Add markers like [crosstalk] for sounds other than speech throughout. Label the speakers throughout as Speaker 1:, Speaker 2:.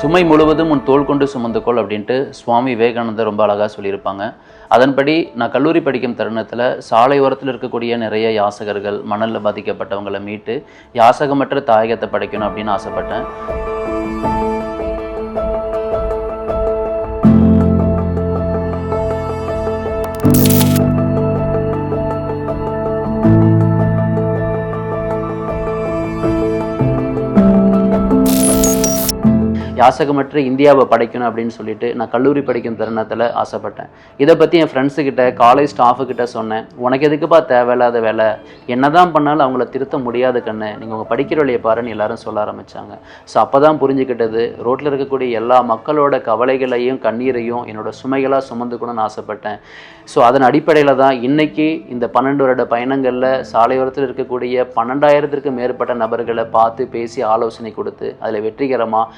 Speaker 1: சுமை முழுவதும் உன் தோல் கொண்டு சுமந்துக்கொள் அப்படின்ட்டு சுவாமி விவேகானந்தர் ரொம்ப அழகாக சொல்லியிருப்பாங்க. அதன்படி நான் கல்லூரி படிக்கும் தருணத்தில் சாலை ஓரத்தில் இருக்கக்கூடிய நிறைய யாசகர்கள் மணலில் பாதிக்கப்பட்டவங்களை மீட்டு யாசகமற்ற தாயகத்தை படைக்கணும் அப்படின்னு ஆசைப்பட்டேன். யாசகமற்ற இந்தியாவை படைக்கணும் அப்படின்னு சொல்லிட்டு நான் கல்லூரி படிக்கும் தருணத்தில் ஆசைப்பட்டேன். இதை பற்றி என் ஃப்ரெண்ட்ஸுக்கிட்ட காலேஜ் ஸ்டாஃபுக்கிட்ட சொன்னேன். உனக்கு எதுக்குப்பா தேவையில்லாத வேலை? என்ன தான் பண்ணாலும் அவங்கள திருத்த முடியாது கண்ணு. நீங்கள் உங்கள் படிக்கிற வழியை பாருன்னு எல்லாரும் சொல்ல ஆரம்பித்தாங்க ஸோ அப்போ தான் புரிஞ்சுக்கிட்டது. ரோட்டில் இருக்கக்கூடிய எல்லா மக்களோட கவலைகளையும் கண்ணீரையும் என்னோட சுமைகளாக சுமந்துக்கணும்னு ஆசைப்பட்டேன். ஸோ அதன் அடிப்படையில் தான் இன்றைக்கி இந்த பன்னெண்டு வருட பயணங்களில் சாலையோரத்தில் இருக்கக்கூடிய பன்னெண்டாயிரத்திற்கு மேற்பட்ட நபர்களை பார்த்து பேசி ஆலோசனை கொடுத்து அதில் வெற்றிகரமாக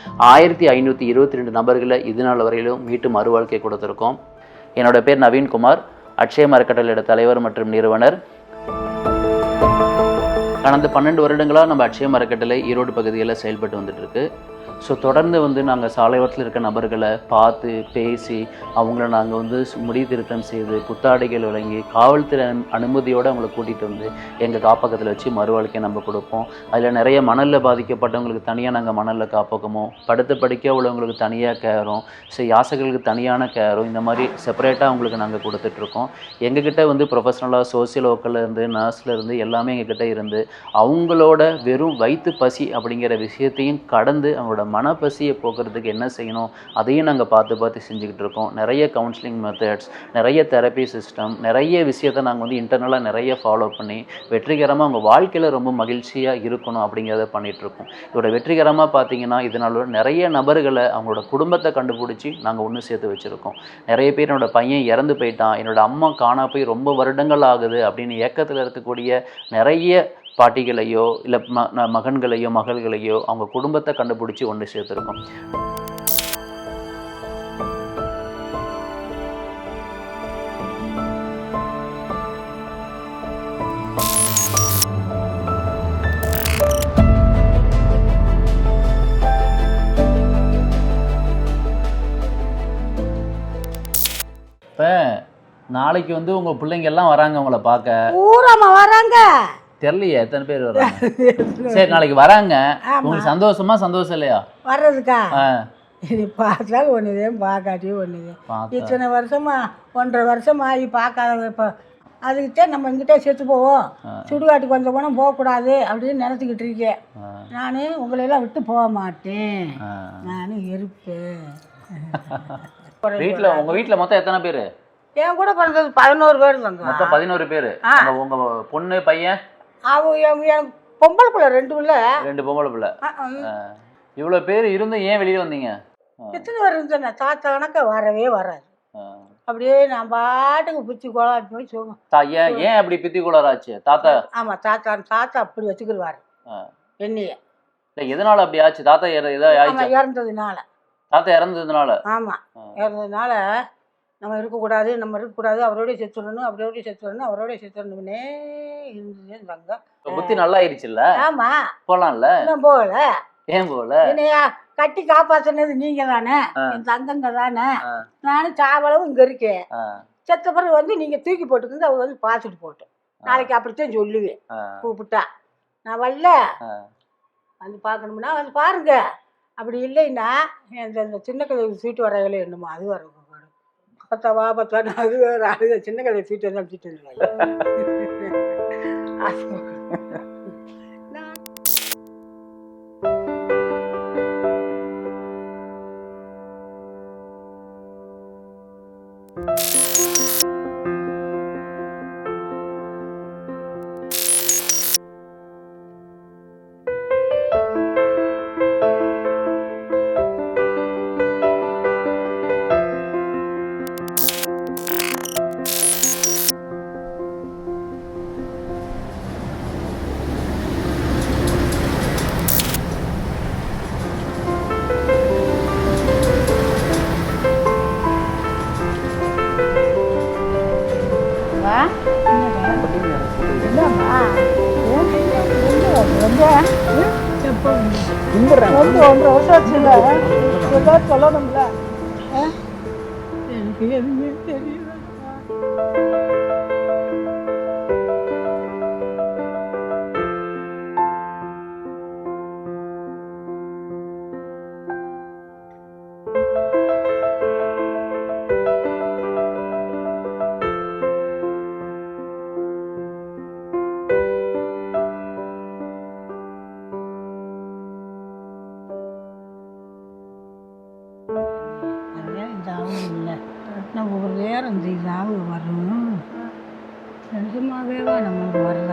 Speaker 1: ஆயிரத்தி ஐநூற்றி இருபத்தி ரெண்டு நபர்களை இது நாள் வரையிலும் மீட்டு மறுவாழ்க்கை கொடுத்துருக்கோம். என்னோட பேர் நவீன்குமார். அக்ஷய மரக்கட்டளையோட தலைவர் மற்றும் நிறுவனர். கடந்த பன்னெண்டு வருடங்களாக நம்ம அக்ஷய மரக்கட்டளை ஈரோடு பகுதியில் செயல்பட்டு வந்துட்டுருக்கு ஸோ தொடர்ந்து வந்து நாங்கள் சாலையோரத்தில் இருக்க நபர்களை பார்த்து பேசி அவங்கள நாங்கள் வந்து முடி திருத்தம் செய்து புத்தாடைகள் வழங்கி காவல்துறை அனுமதியோடு அவங்கள கூட்டிகிட்டு வந்து எங்கள் காப்பகத்தில் வச்சு மறுவாழ்க்கை நம்ம கொடுப்போம். அதில் நிறைய மணலில் பாதிக்கப்பட்டவங்களுக்கு தனியாக நாங்கள் மணலில் காப்பகமோ படுத்த படிக்க உள்ளவங்களுக்கு தனியாக கேரும் ஸோ யாசகர்களுக்கு தனியான கேரும் இந்த மாதிரி செப்பரேட்டாக அவங்களுக்கு நாங்கள் கொடுத்துட்ருக்கோம் எங்ககிட்ட வந்து ப்ரொஃபஷனலாக சோசியல் ஒர்க்கிலேருந்து நர்ஸ்லேருந்து எல்லாமே எங்ககிட்ட இருந்து அவங்களோட வெறும் வயிற்று பசி அப்படிங்கிற விஷயத்தையும் கடந்து அவங்க அவங்களோட மனப்பசியை போக்குறதுக்கு என்ன செய்யணும் அதையும் நாங்கள் பார்த்து பார்த்து செஞ்சுக்கிட்டு இருக்கோம். நிறைய கவுன்சிலிங் மெத்தட்ஸ் நிறைய தெரப்பி சிஸ்டம் நிறைய விஷயத்தை நாங்கள் வந்து இன்டர்னலாக நிறைய ஃபாலோ பண்ணி வெற்றிகரமாக அவங்க வாழ்க்கையில் ரொம்ப மகிழ்ச்சியாக இருக்கணும் அப்படிங்கிறத பண்ணிகிட்ருக்கோம் இதோட வெற்றிகரமாக பார்த்தீங்கன்னா இதனால நிறைய நபர்களை அவங்களோட குடும்பத்தை கண்டுபிடிச்சி நாங்கள் ஒன்று சேர்த்து வச்சுருக்கோம். நிறைய பேர் என்னோடய பையன் இறந்து போயிட்டான் என்னோடய அம்மா காணா போய் ரொம்ப வருடங்கள் ஆகுது அப்படின்னு ஏக்கத்தில் இருக்கக்கூடிய நிறைய பாட்டிகளையோ இல்லை ம மகன்களையோ மகள்களையோ அவங்க குடும்பத்தை கண்டுபிடிச்சி ஒன்று சேர்த்துருக்கோம். இப்போ நாளைக்கு வந்து உங்கள் பிள்ளைங்க எல்லாம் வராங்க உங்களை பார்க்க.
Speaker 2: பூராமா வராங்க.
Speaker 1: தெரியலையே எத்தனை பேர் வராங்க [laughs] சரி நாளைக்கு வராங்க. உங்களுக்கு சந்தோஷமா சந்தோஷம் இல்லையா?
Speaker 2: வர்றதுக்கா? இது பார்த்தா ஒன்றுதே பார்க்காட்டி ஒன்றுதே இத்தனை வருஷமா ஒன்றரை வருஷம் ஆகி பார்க்காத இப்போ அதுக்கிட்டே நம்ம இங்கிட்டே செத்து போவோம். சுடுகாட்டுக்கு கொஞ்சம் போனால் போகக்கூடாது அப்படின்னு நினச்சிக்கிட்டு இருக்கேன். நான் உங்களையெல்லாம் விட்டு போக மாட்டேன். நான் இருப்பேன். [laughs]
Speaker 1: வீட்ல உங்க வீட்ல மொத்தம் எத்தனை பேர்?
Speaker 2: என் கூட பிறந்தது பதினோரு பேர்
Speaker 1: மொத்தம் பதினோரு பேர்.
Speaker 2: ஆ.
Speaker 1: உங்க பொண்ணு பையன்?
Speaker 2: அவன் என் எனக்கு பொம்பளை பிள்ளை ரெண்டு பிள்ளை.
Speaker 1: ரெண்டு பொம்பளை பிள்ளை. இவ்வளவு பேர் இருந்தும் ஏன் வெளியே வந்தீங்க?
Speaker 2: எத்தனை வருஷம் சொன்னேன் தாத்தா கணக்க வரவே வராது. அப்படியே நான் பாட்டுக்கு பிடிச்சி கோலாட்டி போய் சொல்லுவேன்
Speaker 1: தா- ஏன் ஏன் அப்படி பித்தி குளராச்சு தாத்தா?
Speaker 2: ஆமாம் தாத்தா தாத்தா அப்படி வச்சுக்கிடுவார். என்னைய.
Speaker 1: இல்ல எதனால அப்படி ஆச்சு? தாத்தா
Speaker 2: இறந்ததுனால.
Speaker 1: தாத்தா இறந்ததுனால?
Speaker 2: ஆமாம். இறந்ததுனால நம்ம இருக்கக்கூடாது நம்ம இருக்கக்கூடாது அவரோடய செத்துடணும் அவரோடய செத்துடணும் அவரோடய செத்துடணும்னே இருந்தது இருந்தாங்க
Speaker 1: இப்ப புத்தி நல்லா ஆயிடுச்சுல்ல?
Speaker 2: ஆமாம்
Speaker 1: போலாம்ல?
Speaker 2: போகல.
Speaker 1: ஏன் போகல?
Speaker 2: என்னையா கட்டி காப்பாற்றினது நீங்கள் தானே. என் தங்கங்க தானே. நானும் சாவளவும் இங்கே இருக்கேன். செத்த பிறகு வந்து நீங்கள் தூக்கி போட்டுக்கிங்க அவங்க வந்து பார்த்துட்டு போட்டோம் நாளைக்கு அப்படித்தான் சொல்லுவேன். கூப்பிட்டா. நான் வரல. வந்து பார்க்கணும்னா வந்து பாருங்க. அப்படி இல்லைன்னா இந்த சின்ன கதை சீட்டு வரையில என்னமோ அது வர பத்தாவா பத்தான்னு அது வேறு அது சின்ன சீட்டு வந்து சீட்டு
Speaker 3: கும்பிட்றேன்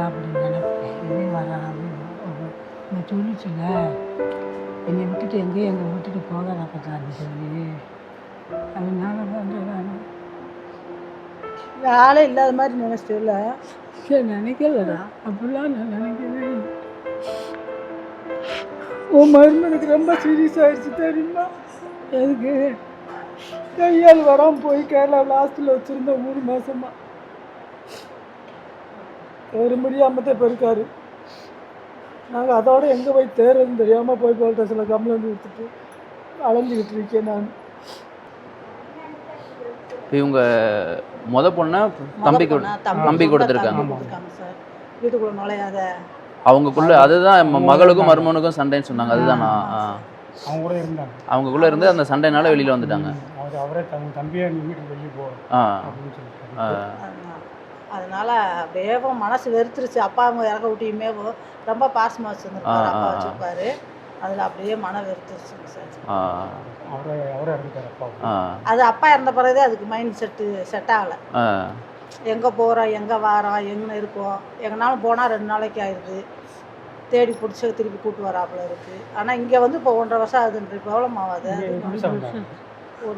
Speaker 2: அப்படின்னு நினைப்பேன். இதே வராது. நான் சொல்லிச்சுல என்னை விட்டுட்டு எங்கேயும் எங்களை விட்டுட்டு போகாத பார்த்தாரு சொல்லி அதனால வந்து நான் ஆளே இல்லாத மாதிரி நினச்சிட்டல சரி நினைக்கலடா. அப்படிலாம் நான் நினைக்கவே உன் மருமனுக்கு ரொம்ப சீரியஸ் ஆயிடுச்சு தெரியுமா? எதுக்கு? கையால் வராமல் போய் கேரளா லாஸ்ட்டில் வச்சுருந்தேன் மூணு மாசமா. ஒரு முடியாமல் தான் நாங்கள் அதோட எங்கே போய் தேர்றதுன்னு தெரியாமல் போய் போலீஸ் ஸ்டேஷனில் கம்ப்ளைண்ட் கொடுத்துட்டு அலைஞ்சிக்கிட்டு இருக்கேன் நான்.
Speaker 1: இப்போ இவங்க முத பொண்ணை தம்பி கொடு தம்பி கொடுத்துருக்காங்க
Speaker 2: வீட்டுக்குள்ளே நுழையாத
Speaker 1: அவங்கக்குள்ள அதுதான் மகளுக்கும் மருமனுக்கும் சண்டைன்னு சொன்னாங்க. அதுதானா ஆ.
Speaker 3: அவங்க கூட இருந்தாங்க.
Speaker 1: அவங்கக்குள்ள இருந்து அந்த சண்டைனால வெளியில வந்துட்டாங்க.
Speaker 3: அவர் அவரே தம்பியை வீட்டுக்கு வெளியே போ
Speaker 1: ஆ.
Speaker 3: அப்படின்னு சொல்லிட்டு
Speaker 1: ஆ.
Speaker 4: அதனால அப்படியே மனசு வெறுத்துருச்சு. அப்பா அவங்க இறக்க விட்டியுமே ரொம்ப பாசமாக வச்சுருந்துருப்பாரு. அப்பா. வச்சுருப்பாரு. அதில் அப்படியே மன வெறுத்துருச்சுங்க சார். அது அப்பா இறந்த பிறகு அதுக்கு மைண்ட் செட்டு செட் ஆகலை. எங்கே போகிறோம் எங்கே வாரோம் எங்கே இருக்கோம். எங்கனாலும் போனால் ரெண்டு நாளைக்கு ஆயிடுது தேடி பிடிச்சி திருப்பி கூட்டு வராப்புல இருக்குது ஆனால் இங்கே வந்து இப்போ ஒன்றரை வருஷம் ஆகுதுன்ற எவ்வளோ ஆகாது.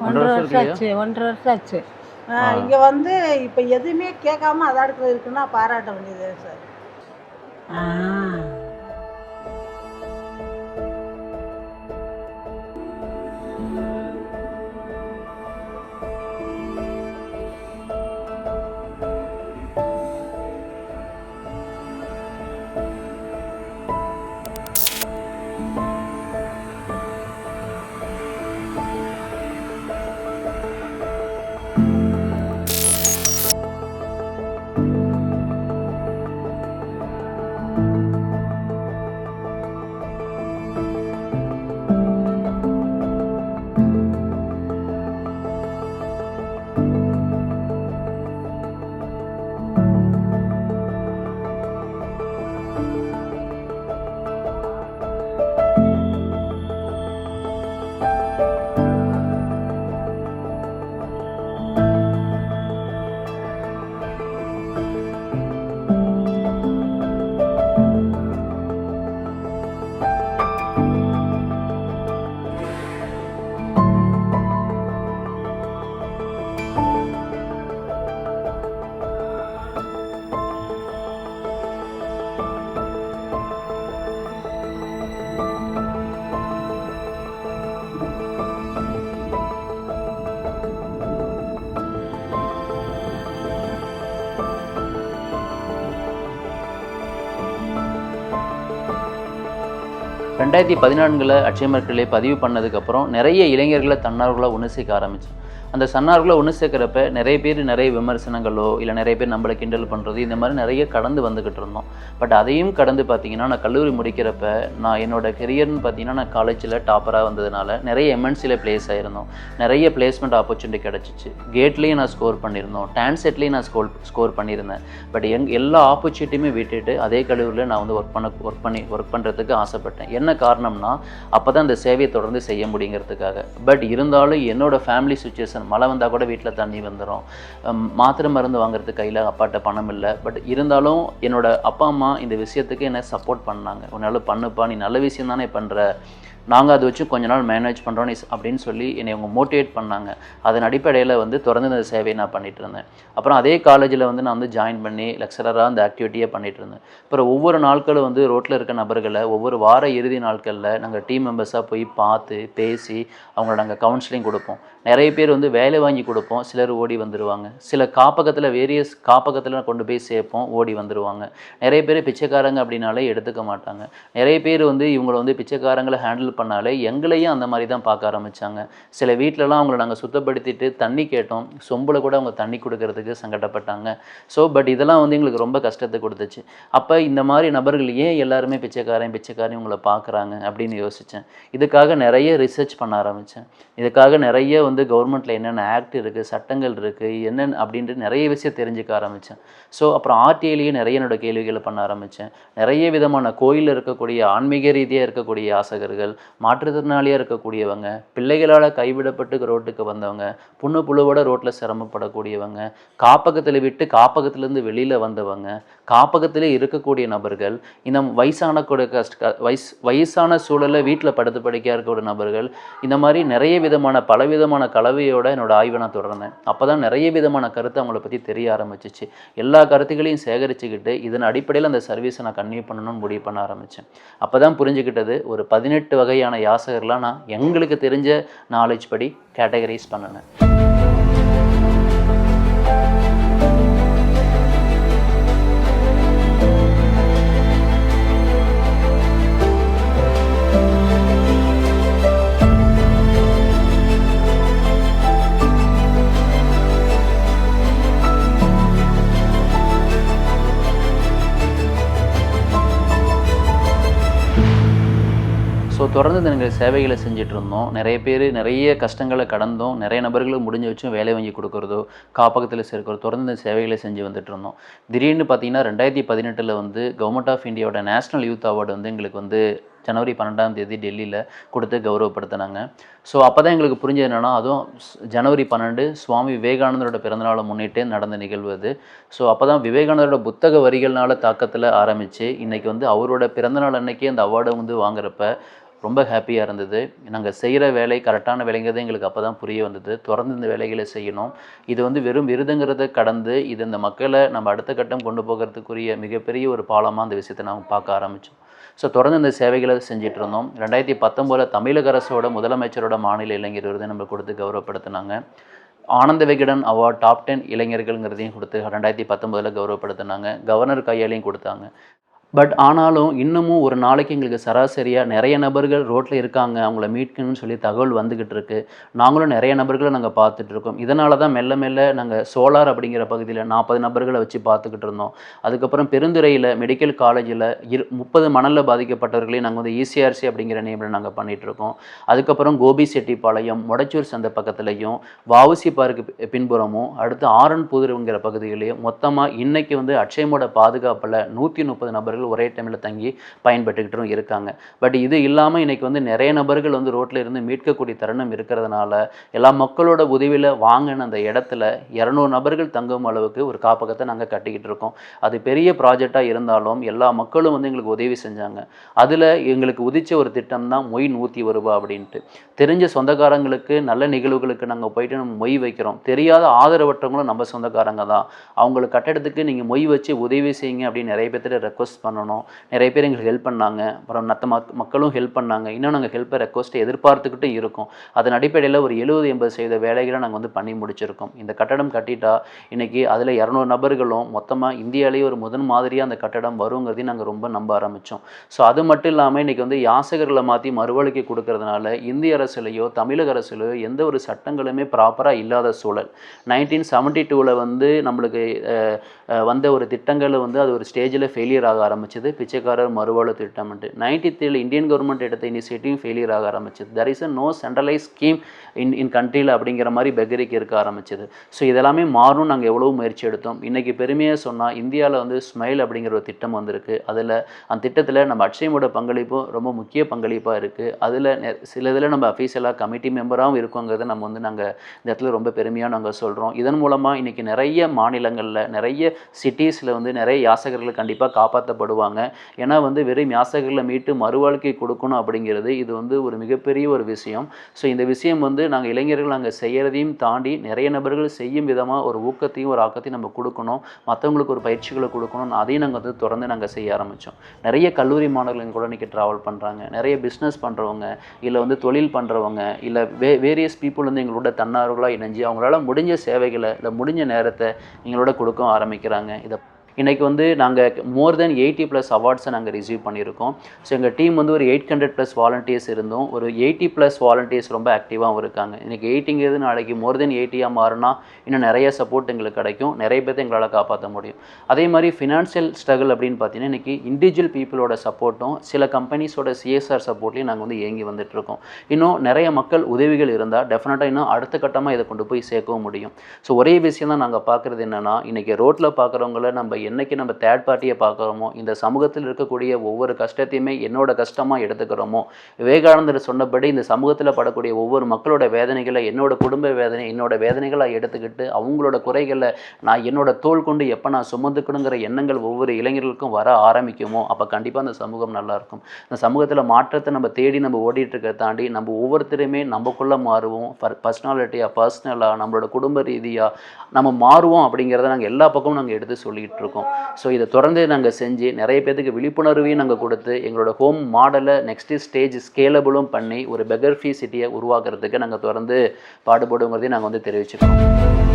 Speaker 1: ஒன்றரை வருஷம்?
Speaker 2: ஆச்சு ஒன்றரை வருஷம் ஆச்சு.
Speaker 4: இங்கே வந்து இப்போ எதுவுமே கேட்காம அதாடுக்குள்ள இருக்குன்னா பாராட்ட வேண்டியது சார்.
Speaker 2: ஆ.
Speaker 1: ரெண்டாயிரத்தி பதினான்கில் அட்சயமர்களை பதிவு பண்ணதுக்கப்புறம் நிறைய இளைஞர்களை தன்னார்வலாக ஒன்று சேர்க்க ஆரம்பித்தேன் அந்த சன்னார்களை ஒன்று சேர்க்குறப்ப நிறைய பேர் நிறைய விமர்சனங்களோ இல்லை நிறைய பேர் நம்மளை கிண்டல் பண்ணுறது இந்த மாதிரி நிறைய கடந்து வந்துக்கிட்டு இருந்தோம். பட் அதையும் கடந்து பார்த்தீங்கன்னா நான் கல்லூரி முடிக்கிறப்ப நான் என்னோட கெரியர்னு பார்த்தீங்கன்னா நான் காலேஜில் டாப்பராக வந்ததுனால நிறைய எம்என்சியில் ப்ளேஸ் ஆகிருந்தோம் நிறைய பிளேஸ்மெண்ட் ஆப்பர்ச்சுனிட்டி கிடச்சிச்சு. கேட்லேயும் நான் ஸ்கோர் பண்ணியிருந்தோம். டான்செட்லேயும் நான் ஸ்கோர் ஸ்கோர் பண்ணியிருந்தேன். பட் எங் எல்லா ஆப்பர்ச்சுனிட்டியுமே விட்டுட்டு அதே கல்லூரியில் நான் வந்து ஒர்க் பண்ண ஒர்க் பண்ணி ஒர்க் பண்ணுறதுக்கு ஆசைப்பட்டேன். என்ன காரணம்னா அப்போ தான் இந்த சேவையை தொடர்ந்து செய்ய முடியுங்கிறதுக்காக. பட் இருந்தாலும் என்னோடய ஃபேமிலி சுச்சுவேஷன் மழை வந்தால் கூட வீட்டில் தண்ணி வந்துடும் மாத்திரை மருந்து வாங்குறதுக்கு கையில் அப்பாட்ட பணம் இல்லை. பட் இருந்தாலும் என்னோட அப்பா அம்மா இந்த விஷயத்துக்கு என்னை சப்போர்ட் பண்ணாங்க. உன்னால் பண்ணுப்பா நீ நல்ல விஷயம் தானே பண்ணுற நாங்கள் அதை வச்சு கொஞ்ச நாள் மேனேஜ் பண்ணுறோம் அப்படின்னு சொல்லி என்னை அவங்க மோட்டிவேட் பண்ணாங்க. அதன் அடிப்படையில் வந்து தொடர்ந்து இந்த சேவையை நான் பண்ணிட்டு இருந்தேன். அப்புறம் அதே காலேஜில் வந்து நான் வந்து ஜாயின் பண்ணி லெக்சரராக அந்த ஆக்டிவிட்டியை பண்ணிட்டு இருந்தேன். அப்புறம் ஒவ்வொரு நாட்களும் வந்து ரோட்டில் இருக்க நபர்களை ஒவ்வொரு வார இறுதி நாட்களில் நாங்கள் டீம் மெம்பர்ஸாக போய் பார்த்து பேசி அவங்கள நாங்கள் கவுன்சிலிங் கொடுப்போம். நிறைய பேர் வந்து வேலை வாங்கி கொடுப்போம் சிலர் ஓடி வந்துடுவாங்க சில காப்பகத்தில் வேரியஸ் காப்பகத்தில் கொண்டு போய் சேர்ப்போம் ஓடி வந்துடுவாங்க நிறைய பேர் பிச்சைக்காரங்க அப்படின்னாலே எடுத்துக்க மாட்டாங்க. நிறைய பேர் வந்து இவங்களை வந்து பிச்சைக்காரங்களை ஹேண்டில் பண்ணாலே எங்களையும் அந்த மாதிரி தான் பார்க்க ஆரம்பித்தாங்க சில வீட்டிலலாம் அவங்கள நாங்கள் சுத்தப்படுத்திட்டு தண்ணி கேட்டோம். சொம்பில் கூட அவங்க தண்ணி கொடுக்கறதுக்கு சங்கடப்பட்டாங்க. ஸோ பட் இதெல்லாம் வந்து எங்களுக்கு ரொம்ப கஷ்டத்தை கொடுத்துச்சு. அப்போ இந்த மாதிரி நபர்கள் ஏன் எல்லாருமே பிச்சைக்காரன் பிச்சைக்காரன் உங்களை பார்க்குறாங்க அப்படின்னு யோசித்தேன் இதுக்காக நிறைய ரிசர்ச் பண்ண ஆரம்பித்தேன் இதுக்காக நிறைய வந்து கவர்மெண்ட்டில் என்னென்ன ஆக்ட் இருக்குது சட்டங்கள் இருக்குது என்னென்ன அப்படின்ட்டு நிறைய விஷயம் தெரிஞ்சுக்க ஆரம்பித்தேன் ஸோ அப்புறம் ஆர்டிஐலேயே நிறைய என்னோட கேள்விகளை பண்ண ஆரம்பித்தேன் நிறைய விதமான கோயிலில் இருக்கக்கூடிய ஆன்மீக ரீதியாக இருக்கக்கூடிய ஆசகர்கள் மாற்றுத்திறனாளியாக இருக்கக்கூடியவங்க பிள்ளைகளால் கைவிடப்பட்டு ரோட்டுக்கு வந்தவங்க புண்ணு புழுவோட ரோட்டில் சிரமப்படக்கூடியவங்க காப்பகத்தில் விட்டு காப்பகத்திலேருந்து வெளியில் வந்தவங்க காப்பகத்திலே இருக்கக்கூடிய நபர்கள் இந்த வயசான கூட கஷ்ட வயசு வயசான சூழலில் வீட்டில் படுத்து படுக்கையாக இருக்கக்கூடிய நபர்கள் இந்த மாதிரி நிறைய விதமான பலவிதமான கலவையோட என்னோட ஆய்வை நான் தொடர்ந்தேன். அப்போ தான் நிறைய விதமான கருத்து அவங்கள பற்றி தெரிய ஆரம்பிச்சிச்சு. எல்லா கருத்துக்களையும் சேகரிச்சுக்கிட்டு இதன் அடிப்படையில் அந்த சர்வீஸை நான் கன்டினியூ பண்ணணும்னு முடிவு பண்ண ஆரம்பித்தேன் அப்போ தான் புரிஞ்சுக்கிட்டது ஒரு பதினெட்டு வகையான யாசகர்லாம் நான் எங்களுக்கு தெரிஞ்ச நாலேஜ் படி கேட்டகரைஸ் பண்ணினேன். ஸோ தொடர்ந்து நாங்கள் சேவைகளை செஞ்சுட்டு இருந்தோம் நிறைய பேர் நிறைய கஷ்டங்களை கடந்தோம். நிறைய நபர்களுக்கு முடிஞ்ச வச்சும் வேலை வாங்கி கொடுக்குறதோ காப்பகத்தில் சேர்க்கிறதோ தொடர்ந்து சேவைகளை செஞ்சு வந்துட்டு இருந்தோம் திடீர்னு பார்த்தீங்கன்னா ரெண்டாயிரத்தி பதினெட்டில் வந்து கவர்மெண்ட் ஆஃப் இந்தியாவோட நேஷனல் யூத் அவார்டு வந்து எங்களுக்கு வந்து ஜனவரி பன்னெண்டாம் தேதி டெல்லியில் கொடுத்து கௌரவப்படுத்தினாங்க. ஸோ அப்போ தான் எங்களுக்கு புரிஞ்சது என்னென்னா அதுவும் ஸ்- ஜனவரி பன்னெண்டு சுவாமி விவேகானந்தரோட பிறந்தநாளை முன்னிட்டு நடந்த நிகழ்வு அது. ஸோ அப்போ தான் விவேகானந்தரோட புத்தக வரிகள்னால தாக்கத்தில் ஆரம்பித்து இன்றைக்கி வந்து அவரோட பிறந்தநாள் அன்னைக்கே அந்த அவார்டை வந்து வாங்குறப்ப ரொம்ப ஹாப்பியாக இருந்தது. நாங்கள் செய்கிற வேலை கரெக்டான வேலைங்கிறது எங்களுக்கு அப்போ தான் புரிய வந்தது. தொடர்ந்து இந்த வேலைகளை செய்யணும். இது வந்து வெறும் விருதுங்கிறத கடந்து இது இந்த மக்களை நம்ம அடுத்த கட்டம் கொண்டு போகிறதுக்குரிய மிகப்பெரிய ஒரு பாலமாக அந்த விஷயத்தை நாங்கள் பார்க்க ஆரம்பித்தோம் ஸோ தொடர்ந்து இந்த சேவைகளை செஞ்சுட்டு இருந்தோம் ரெண்டாயிரத்தி பத்தொம்போதில் தமிழக அரசோட முதலமைச்சரோட மாநில இளைஞர் விருது நம்ம கொடுத்து கௌரவப்படுத்தினாங்க. Ananda Vikatan award top ten இளைஞர்கள்ங்கிறதையும் கொடுத்து ரெண்டாயிரத்தி பத்தொம்போதில் கௌரவப்படுத்தினாங்க. கவர்னர் கையாலையும் கொடுத்தாங்க. பட் ஆனாலும் இன்னமும் ஒரு நாளைக்கு எங்களுக்கு சராசரியாக நிறைய நபர்கள் ரோட்டில் இருக்காங்க. அவங்கள மீட்கணும்னு சொல்லி தகவல் வந்துக்கிட்டு இருக்கு. நாங்களும் நிறைய நபர்களை நாங்கள் பார்த்துட்டு இருக்கோம். இதனால தான் மெல்ல மெல்ல நாங்கள் சோலார் அப்படிங்கிற பகுதியில் நாற்பது நபர்களை வச்சு பார்த்துக்கிட்டு இருந்தோம். அதுக்கப்புறம் பெருந்துறையில் மெடிக்கல் காலேஜில் இரு முப்பது மணலில் பாதிக்கப்பட்டவர்களையும் நாங்கள் வந்து இசிஆர்சி அப்படிங்கிற நேமில் நாங்கள் பண்ணிகிட்ருக்கோம் அதுக்கப்புறம் கோபி செட்டிப்பாளையம் மொடச்சூர் சந்தை பக்கத்துலையும் வாவுசி பார்க்கு பின்புறமும் அடுத்து ஆரன் புதுருங்கிற பகுதிகளையும் மொத்தமாக இன்னைக்கு வந்து அட்சயமோட பாதுகாப்பில் நூற்றி முப்பது நபர்கள் ஒரே டைமில் தங்கி பயன்பட்டுக்கிட்டும் இருக்காங்க. பட் இது இல்லாமல் இன்னைக்கு வந்து நிறைய நபர்கள் வந்து ரோட்டில் இருந்து மீட்கக்கூடிய தருணம் இருக்கிறதுனால எல்லா மக்களோட உதவியில் வாங்கின அந்த இடத்துல இரநூறு நபர்கள் தங்கும் அளவுக்கு ஒரு காப்பகத்தை நாங்கள் கட்டிக்கிட்டு இருக்கோம். அது பெரிய ப்ராஜெக்டாக இருந்தாலும் எல்லா மக்களும் வந்து எங்களுக்கு உதவி செஞ்சாங்க. அதில் எங்களுக்கு உதிச்ச ஒரு திட்டம் தான் மொய் நூற்றி வருவா அப்படின்ட்டு. தெரிஞ்ச சொந்தக்காரங்களுக்கு நல்ல நிகழ்வுகளுக்கு நாங்கள் போயிட்டு நம்ம மொய் வைக்கிறோம். தெரியாத ஆதரவற்றவங்களும் நம்ம சொந்தக்காரங்க தான். அவங்களுக்கு கட்டடத்துக்கு நீங்கள் மொய் வச்சு உதவி செய்யுங்க அப்படின்னு நிறைய பேர்த்திட்ட ரெக்வஸ்ட் பண்ணணும். நிறைய பேர் எங்களுக்கு ஹெல்ப் பண்ணாங்க. அப்புறம் மற்ற மக் மக்களும் ஹெல்ப் பண்ணாங்க. இன்னும் நாங்கள் ஹெல்ப்பை ரெக்வஸ்ட்டை எதிர்பார்த்துக்கிட்டு இருக்கோம். அதன் அடிப்படையில் ஒரு எழுபது எண்பது சதவீத வேலைகளை நாங்கள் வந்து பண்ணி முடிச்சிருக்கோம். இந்த கட்டடம் கட்டிட்டா இன்றைக்கி அதில் இரநூறு நபர்களும் மொத்தமாக இந்தியாவிலேயே ஒரு முதன் மாதிரியாக அந்த கட்டடம் வருங்கிறதையும் நாங்கள் ரொம்ப நம்ப ஆரம்பித்தோம் ஸோ அது மட்டும் இல்லாமல் இன்றைக்கி வந்து யாசகர்களை மாற்றி மறுவழிக்கை கொடுக்கறதுனால இந்திய அரசுலையோ தமிழக அரசுலையோ எந்த ஒரு சட்டங்களுமே ப்ராப்பராக இல்லாத சூழல். நைன்டீன் செவன்ட்டி டூவில் வந்து நம்மளுக்கு வந்த ஒரு திட்டங்கள் வந்து அது ஒரு ஸ்டேஜில் ஃபெயிலியர் ஆக ஆரம்பிச்சது. பிச்சைக்காரர் மறுவாழ்வு திட்டம்ட்டு நைன்டி த்ரீல இந்தியன் கவர்மெண்ட் எடுத்த இனிஷியேட்டிவ் ஃபெயிலியர் ஆக ஆரம்பிச்சது. There is a no centralise scheme in in கண்ட்ரியில் அப்படிங்கிற மாதிரி பெகரிக்கு இருக்க ஆரம்பிச்சது. ஸோ இதெல்லாமே மாறும் நாங்கள் எவ்வளோ முயற்சி எடுத்தோம். இன்றைக்கி பெருமையாக சொன்னால் இந்தியாவில் வந்து ஸ்மைல் அப்படிங்கிற ஒரு திட்டம் வந்திருக்கு. அதில் அந்த திட்டத்தில் நம்ம அட்சயமோட பங்களிப்பும் ரொம்ப முக்கிய பங்களிப்பாக இருக்குது அதில் சில இதில் நம்ம அஃபீஷியலாக கமிட்டி மெம்பராகவும் இருக்கோங்கிறத நம்ம வந்து நாங்கள் இந்த இடத்துல ரொம்ப பெருமையாக நாங்கள் சொல்கிறோம் இதன் மூலமாக இன்றைக்கி நிறைய மாநிலங்களில் நிறைய சிட்டிஸில் வந்து நிறைய யாசகர்கள் கண்டிப்பாக காப்பாற்றப்படும் கஷ்டப்படுவாங்க ஏன்னா வந்து வெறும் யாசகர்களை மீட்டு மறுவாழ்க்கை கொடுக்கணும் அப்படிங்கிறது இது வந்து ஒரு மிகப்பெரிய ஒரு விஷயம். ஸோ இந்த விஷயம் வந்து நாங்கள் இளைஞர்கள் நாங்கள் செய்கிறதையும் தாண்டி நிறைய நபர்கள் செய்யும் விதமாக ஒரு ஊக்கத்தையும் ஒரு ஆக்கத்தையும் நம்ம கொடுக்கணும். மற்றவங்களுக்கு ஒரு பயிற்சிகளை கொடுக்கணும் அதையும் நாங்கள் வந்து தொடர்ந்து நாங்கள் செய்ய ஆரம்பித்தோம் நிறைய கல்லூரி மாணவர்கள் கூட இன்றைக்கி ட்ராவல் பண்ணுறாங்க நிறைய பிஸ்னஸ் பண்ணுறவங்க இல்லை வந்து தொழில் பண்ணுறவங்க இல்லை வே வேரியஸ் பீப்புள் வந்து எங்களோட தன்னார்வலாக இணைஞ்சு அவங்களால முடிஞ்ச சேவைகளை இல்லை முடிஞ்ச நேரத்தை எங்களோட கொடுக்க ஆரம்பிக்கிறாங்க. இதை இன்றைக்கி வந்து நாங்கள் மோர் தென் எயிட்டி ப்ளஸ் அவார்ட்ஸை நாங்கள் ரிசீவ் பண்ணியிருக்கோம். ஸோ எங்கள் டீம் வந்து ஒரு எயிட் ஹண்ட்ரட் ப்ளஸ் வாலண்டியர்ஸ் இருந்தோம். ஒரு எயிட்டி ப்ளஸ் வாலண்டியர்ஸ் ரொம்ப ஆக்டிவாகவும் இருக்காங்க. இன்றைக்கி எயிட்டிங்கிறது நாளைக்கு மோர் தென் எயிட்டியாக மாறினா இன்னும் நிறைய சப்போர்ட் எங்களுக்கு கிடைக்கும். நிறைய பேர்த்த எங்களால் காப்பாற்ற முடியும். அதே மாதிரி ஃபினான்ஷியல் ஸ்ட்ரகிள் அப்படின்னு பார்த்தீங்கன்னா இன்றைக்கி இண்டிவிஜுவல் பீப்புளோட சப்போர்ட்டும் சில கம்பெனிஸோட சிஎஸ்ஆர் சப்போர்ட்லையும் நாங்கள் வந்து இயங்கி வந்துட்டுருக்கோம். இன்னும் நிறைய மக்கள் உதவிகள் இருந்தால் டெஃபினட்டாக இன்னும் அடுத்த கட்டமாக இதை கொண்டு போய் சேர்க்கவும் முடியும். ஸோ ஒரே விஷயம் தான் நாங்கள் பார்க்குறது என்னென்னா இன்றைக்கி ரோட்டில் பார்க்குறவங்கள நம்ம என்னைக்கு நம்ம தேர்ட் பார்ட்டியை பார்க்குறோமோ இந்த சமூகத்தில் இருக்கக்கூடிய ஒவ்வொரு கஷ்டத்தையுமே என்னோட கஷ்டமாக எடுத்துக்கிறோமோ விவேகானந்தர் சொன்னபடி இந்த சமூகத்தில் படக்கூடிய ஒவ்வொரு மக்களோட வேதனைகளை என்னோட குடும்ப வேதனை என்னோட வேதனைகளாக எடுத்துக்கிட்டு அவங்களோட குறைகளை நான் என்னோட தோள் கொண்டு எப்போ நான் சுமந்துக்கணுங்கிற எண்ணங்கள் ஒவ்வொரு இளைஞர்களுக்கும் வர ஆரம்பிக்குமோ அப்போ கண்டிப்பாக அந்த சமூகம் நல்லாயிருக்கும் இந்த சமூகத்தில் மாற்றத்தை நம்ம தேடி நம்ம ஓடிட்டுருக்க தாண்டி நம்ம ஒவ்வொருத்தருமே நமக்குள்ளே மாறுவோம். பர்சனாலிட்டியாக பர்சனலாக நம்மளோட குடும்ப ரீதியாக நம்ம மாறுவோம் அப்படிங்கிறத நாங்கள் எல்லா பக்கமும் நாங்கள் எடுத்து சொல்லிகிட்டு இருக்கோம். ஸோ இதை தொடர்ந்து நாங்கள் செஞ்சு நிறைய பேத்துக்கு விழிப்புணர்வையும் நாங்கள் கொடுத்து எங்களோட ஹோம் மாடலை நெக்ஸ்ட் ஸ்டேஜ் ஸ்கேலபிளும் பண்ணி ஒரு பெகர்ஃபி சிட்டியை உருவாக்குறதுக்கு நாங்கள் தொடர்ந்து பாடுபடுங்கிறதையும் நாங்கள் வந்து தெரிவிச்சுக்கிறோம்.